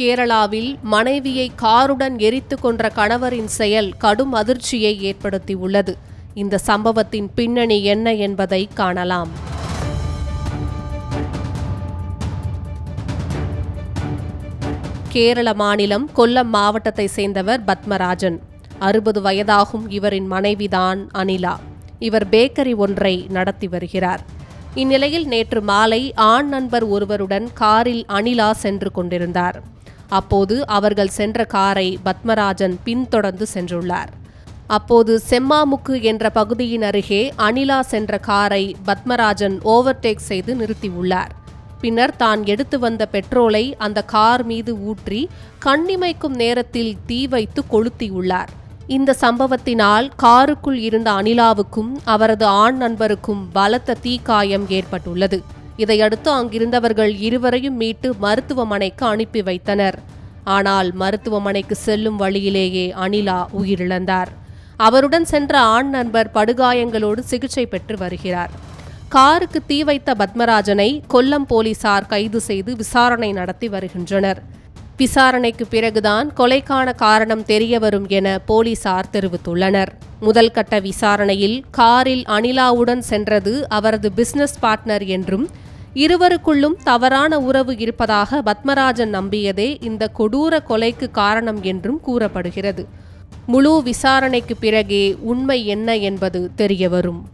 கேரளாவில் மனைவியை காருடன் எரித்து கொன்ற கணவரின் செயல் கடும் அதிர்ச்சியை ஏற்படுத்தியுள்ளது. இந்த சம்பவத்தின் பின்னணி என்ன என்பதை காணலாம். கேரள மாநிலம் கொல்லம் மாவட்டத்தை சேர்ந்தவர் பத்மராஜன். அறுபது வயதாகும் இவரின் மனைவிதான் அனிலா. இவர் பேக்கரி ஒன்றை நடத்தி வருகிறார். இந்நிலையில் நேற்று மாலை ஆண் நண்பர் ஒருவருடன் காரில் அனிலா சென்று கொண்டிருந்தார். அப்போது அவர்கள் சென்ற காரை பத்மராஜன் பின்தொடர்ந்து சென்றுள்ளார். அப்போது செம்மாமுக்கு என்ற பகுதியின் அருகே அனிலா சென்ற காரை பத்மராஜன் ஓவர்டேக் செய்து நிறுத்தியுள்ளார். பின்னர் தான் எடுத்து வந்த பெட்ரோலை அந்த கார் மீது ஊற்றி கண்ணிமைக்கும் நேரத்தில் தீ வைத்து கொளுத்தியுள்ளார். இந்த சம்பவத்தினால் காருக்குள் இருந்த அனிலாவுக்கும் அவரது ஆண் நண்பருக்கும் பலத்த தீக்காயம் ஏற்பட்டுள்ளது. இதையடுத்து அங்கிருந்தவர்கள் இருவரையும் மீட்டு மருத்துவமனைக்கு அனுப்பி வைத்தனர். ஆனால் மருத்துவமனைக்கு செல்லும் வழியிலேயே அனிலா உயிரிழந்தார். அவருடன் சென்ற ஆண் நண்பர் படுகாயங்களோடு சிகிச்சை பெற்று வருகிறார். காருக்கு தீ வைத்த பத்மராஜனை கொல்லம் போலீசார் கைது செய்து விசாரணை நடத்தி வருகின்றனர். விசாரணைக்கு பிறகுதான் கொலைக்கான காரணம் தெரியவரும் என போலீசார் தெரிவித்துள்ளனர். முதல்கட்ட விசாரணையில் காரில் அனிலாவுடன் சென்றது அவரது பிசினஸ் பார்ட்னர் என்றும் இருவருக்குள்ளும் தவறான உறவு இருப்பதாக பத்மராஜன் நம்பியதே இந்த கொடூர கொலைக்கு காரணம் என்றும் கூறப்படுகிறது. முழு விசாரணைக்கு பிறகே உண்மை என்ன என்பது தெரியவரும்.